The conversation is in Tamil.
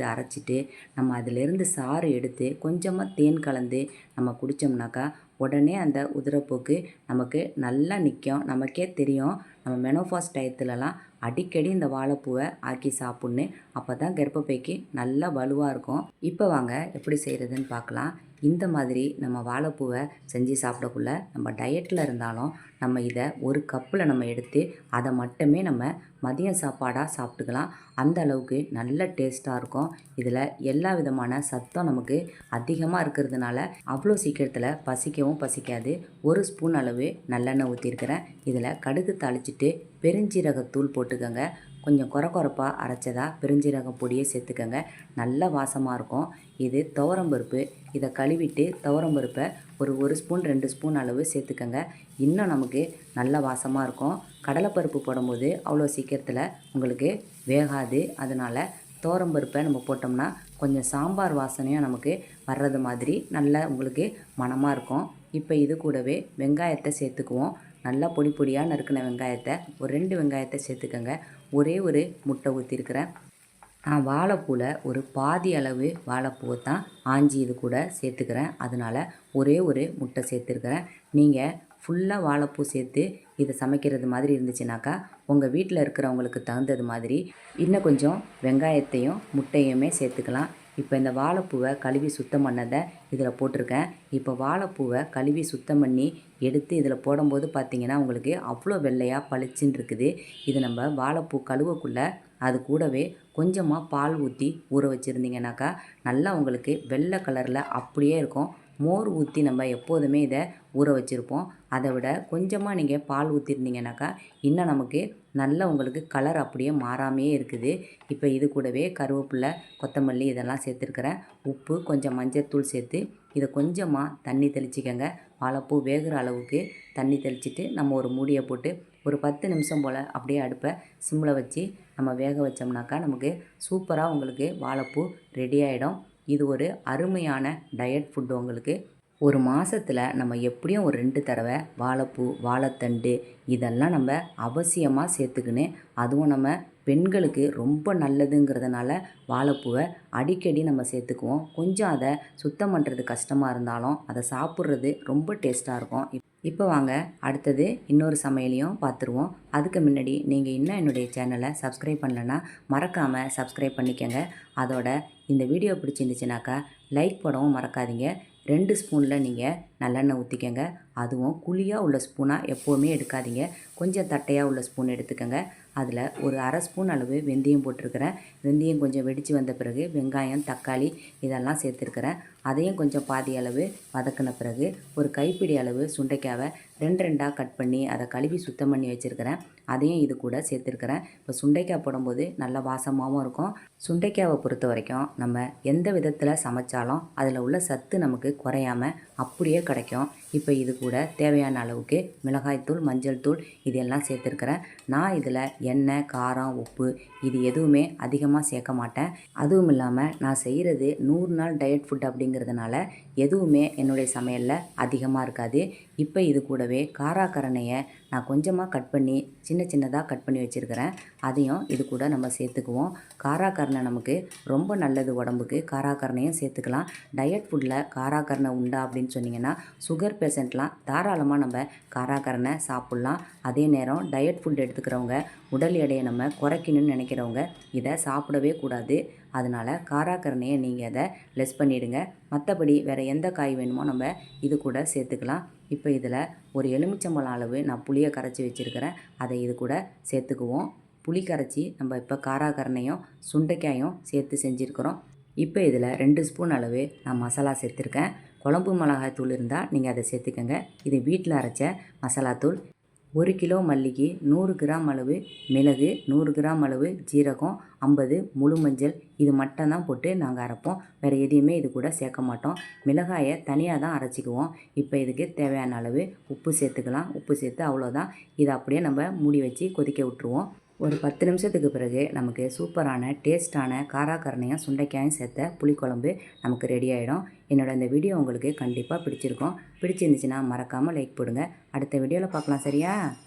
அரைச்சிட்டு நம்ம அதிலிருந்து சாறு எடுத்து கொஞ்சமாக தேன் கலந்து நம்ம குடித்தோம்னாக்கா உடனே அந்த உதிரப்போக்கு நமக்கு நல்லா நிற்கும் நமக்கே தெரியும். நம்ம மெனோஃபாஸ் டயத்துலலாம் அடிக்கடி இந்த வாழைப்பூவை ஆக்கி சாப்பிட்ணு அப்போ தான் கர்ப்பப்பைக்கு நல்லா வலுவாக இருக்கும். இப்போ வாங்க எப்படி செய்கிறதுன்னு பார்க்கலாம் இந்த மாதிரி நம்ம வாழைப்பூவை செஞ்சு சாப்பிடக்குள்ள நம்ம டயட்டில் இருந்தாலும் நம்ம இதை ஒரு கப்பில் நம்ம எடுத்து அதை மட்டுமே நம்ம மதியம் சாப்பாடாக சாப்பிட்டுக்கலாம். அந்த அளவுக்கு நல்ல டேஸ்ட்டாக இருக்கும். இதில் எல்லா விதமான சத்தம் நமக்கு அதிகமாக இருக்கிறதுனால அவ்வளோ சீக்கிரத்தில் பசிக்கவும் பசிக்காது. ஒரு ஸ்பூன் அளவு நல்லெண்ணெய் ஊற்றிருக்கிறேன் இதில் கடுகு தாளிச்சிட்டு பெருஞ்சீரகத்தூள் போட்டுக்கோங்க. கொஞ்சம் குற குறப்பாக அரைச்சதா பெருஞ்சீரகம் பொடியை சேர்த்துக்கோங்க. நல்ல வாசமாக இருக்கும். இது துவரம்பருப்பு இதை கழுவிட்டு துவரம்பருப்பை ஒரு ஒரு ஸ்பூன் ரெண்டு ஸ்பூன் அளவு சேர்த்துக்கோங்க. இன்னும் நமக்கு நல்ல வாசமாக இருக்கும். கடலைப்பருப்பு போடும்போது அவ்வளோ சீக்கிரத்தில் உங்களுக்கு வேகாது. அதனால் துவரம்பருப்பை நம்ம போட்டோம்னா கொஞ்சம் சாம்பார் வாசனையும் நமக்கு வர்றது மாதிரி நல்ல உங்களுக்கு மனமாக இருக்கும். இப்போ இது கூடவே வெங்காயத்தை சேர்த்துக்குவோம். நல்லா பொடி பொடியாக நறுக்கின வெங்காயத்தை ஒரு ரெண்டு வெங்காயத்தை சேர்த்துக்கோங்க. ஒரே ஒரு முட்டை ஊற்றிருக்கிறேன் நான் வாழைப்பூவில் ஒரு பாதி அளவு வாழைப்பூவை தான் ஆஞ்சி இது கூட சேர்த்துக்கிறேன். அதனால் ஒரே ஒரு முட்டை சேர்த்துருக்கிறேன். நீங்கள் ஃபுல்லாக வாழைப்பூ சேர்த்து இதை சமைக்கிறது மாதிரி இருந்துச்சுனாக்கா உங்கள் வீட்டில் இருக்கிறவங்களுக்கு தகுந்தது மாதிரி இன்னும் கொஞ்சம் வெங்காயத்தையும் முட்டையுமே சேர்த்துக்கலாம். இப்போ இந்த வாழைப்பூவை கழுவி சுத்தம் பண்ணதை இதில் போட்டிருக்கேன். இப்போ வாழைப்பூவை கழுவி சுத்தம் பண்ணி எடுத்து இதில் போடும்போது பார்த்திங்கன்னா உங்களுக்கு அவ்வளோ வெள்ளையாக பளிச்சுன்னு இருக்குது. இது நம்ம வாழைப்பூ கழுவக்குள்ளே அது கூடவே கொஞ்சமாக பால் ஊற்றி ஊற வச்சுருந்தீங்கனாக்கா நல்லா உங்களுக்கு வெள்ளை கலரில் அப்படியே இருக்கும். மோர் ஊற்றி நம்ம எப்போதுமே இதை ஊற வச்சுருப்போம். அதை விட கொஞ்சமாக நீங்கள் பால் ஊற்றிருந்தீங்கனாக்கா இன்னும் நமக்கு நல்ல உங்களுக்கு கலர் அப்படியே மாறாமையே இருக்குது. இப்போ இது கூடவே கருவேப்பிலை கொத்தமல்லி இதெல்லாம் சேர்த்துருக்கிறேன். உப்பு கொஞ்சம் மஞ்சத்தூள் சேர்த்து இதை கொஞ்சமாக தண்ணி தெளிச்சிக்கோங்க. வாழைப்பூ வேகிற அளவுக்கு தண்ணி தெளிச்சிட்டு நம்ம ஒரு மூடியை போட்டு ஒரு பத்து நிமிஷம் போல் அப்படியே அடுப்பை சிம்மில் வச்சு நம்ம வேக வச்சோம்னாக்கா நமக்கு சூப்பராக உங்களுக்கு வாழைப்பூ ரெடி ஆகிடும் இது ஒரு அருமையான டயட் ஃபுட்டு உங்களுக்கு. ஒரு மாதத்தில் நம்ம எப்படியும் ஒரு ரெண்டு தடவை வாழைப்பூ வாழைத்தண்டு இதெல்லாம் நம்ம அவசியமாக சேர்த்துக்கின்னு அதுவும் நம்ம பெண்களுக்கு ரொம்ப நல்லதுங்கிறதுனால வாழைப்பூவை அடிக்கடி நம்ம சேர்த்துக்குவோம். கொஞ்சம் அதை சுத்தம் பண்ணுறது கஷ்டமாக இருந்தாலும் அதை சாப்பிட்றது ரொம்ப டேஸ்ட்டாக இருக்கும். இப்போ வாங்க அடுத்தது இன்னொரு சமையலையும் பார்த்துருவோம். அதுக்கு முன்னாடி நீங்கள் இன்னும் என்னுடைய சேனலை சப்ஸ்கிரைப் பண்ணலன்னா மறக்காமல் சப்ஸ்கிரைப் பண்ணிக்கோங்க. அதோட இந்த வீடியோ பிடிச்சிருந்துச்சுனாக்கா லைக் போடவும் மறக்காதீங்க. ரெண்டு ஸ்பூனில் நீங்கள் நல்லெண்ணெய் ஊற்றிக்கங்க. அதுவும் குழியாக உள்ள ஸ்பூனாக எப்போவுமே எடுக்காதீங்க. கொஞ்சம் தட்டையாக உள்ள ஸ்பூன் எடுத்துக்கோங்க. அதில் ஒரு அரை ஸ்பூன் அளவு வெந்தயம் போட்டிருக்கிறேன். வெந்தயம் கொஞ்சம் வெடித்து வந்த பிறகு வெங்காயம் தக்காளி இதெல்லாம் சேர்த்துருக்கிறேன். அதையும் கொஞ்சம் பாதி அளவு வதக்கின பிறகு ஒரு கைப்பிடி அளவு சுண்டைக்காவை ரெண்டு ரெண்டாக கட் பண்ணி அதை கழுவி சுத்தம் பண்ணி வச்சுருக்கிறேன். அதையும் இது கூட சேர்த்துருக்கிறேன். இப்போ சுண்டைக்காய் போடும்போது நல்ல வாசமாகவும் இருக்கும். சுண்டைக்காவை பொறுத்த வரைக்கும் நம்ம எந்த விதத்தில் சமைச்சாலும் அதில் உள்ள சத்து நமக்கு குறையாமல் அப்படியே கிடைக்கும். இப்போ இது கூட தேவையான அளவுக்கு மிளகாய்த்தூள் மஞ்சள் தூள் இதெல்லாம் சேர்த்துருக்குறேன். நான் இதில் எண்ணெய் காரம் உப்பு இது எதுவுமே அதிகமாக சேர்க்க மாட்டேன். அதுவும் இல்லாமல் நான் செய்கிறது நூறு நாள் டயட் ஃபுட் அப்படிங்கிறதுனால எதுவுமே என்னுடைய சமையலில் அதிகமாக இருக்காது. இப்போ இது கூடவே காராக்கரணையை நான் கொஞ்சமாக கட் பண்ணி சின்ன சின்னதாக கட் பண்ணி வச்சுருக்கிறேன். அதையும் இது கூட நம்ம சேர்த்துக்குவோம். காராக்கரணை நமக்கு ரொம்ப நல்லது உடம்புக்கு. காராக்கரணையும் சேர்த்துக்கலாம். டயட் ஃபுட்டில் காராக்கரணை உண்டா அப்படின்னு சொன்னிங்கன்னா சுகர் பேஷண்ட்லாம் தாராளமாக நம்ம காராக்கரணை சாப்பிட்லாம். அதே நேரம் டயட் ஃபுட் எடுத்துக்கிறவங்க உடல் எடையை நம்ம குறைக்கணும்னு நினைக்கிறவங்க இதை சாப்பிடவே கூடாது. அதனால் காராக்கரணையை நீங்கள் அதை லெஸ் பண்ணிவிடுங்க மற்றபடி வேறு எந்த காய் வேணுமோ நம்ம இது கூட சேர்த்துக்கலாம். இப்போ இதில் ஒரு எலுமிச்சம்பழம் அளவு நான் புளியை கரைச்சி வச்சுருக்கிறேன். அதை இது கூட சேர்த்துக்குவோம். புளி கரைச்சி நம்ம இப்போ காராக்கரணையும் சுண்டைக்காயும் சேர்த்து செஞ்சுருக்கிறோம். இப்போ இதில் ரெண்டு ஸ்பூன் அளவு நான் மசாலா சேர்த்துருக்கேன். குழம்பு மிளகாய் தூள் இருந்தால் நீங்கள் அதை சேர்த்துக்கோங்க. இது வீட்டில் அரைச்ச மசாலாத்தூள் ஒரு கிலோ மல்லிக்கு நூறு கிராம் அளவு மிளகு நூறு கிராம் அளவு ஜீரகம் ஐம்பது முழு மஞ்சள். இது மட்டும் தான் போட்டு நாங்கள் அரைப்போம். வேறு எதையுமே இது கூட சேர்க்க மாட்டோம். மிளகாயை தனியாக தான் அரைச்சிக்குவோம். இப்போ இதுக்கு தேவையான அளவு உப்பு சேர்த்துக்கலாம். உப்பு சேர்த்து அவ்வளோதான் இதை அப்படியே நம்ம மூடி வச்சு கொதிக்க விட்ருவோம் ஒரு பத்து நிமிஷத்துக்கு பிறகு நமக்கு சூப்பரான டேஸ்ட்டான காராக்கரணையும் சுண்டைக்காயும் சேர்த்த புளிக்குழம்பு நமக்கு ரெடி ஆகிடும் என்னோடய இந்த வீடியோ உங்களுக்கு கண்டிப்பாக பிடிச்சிருக்கும். பிடிச்சிருந்துச்சுன்னா மறக்காமல் லைக் போடுங்க. அடுத்த வீடியோவில் பார்க்கலாம் சரியா?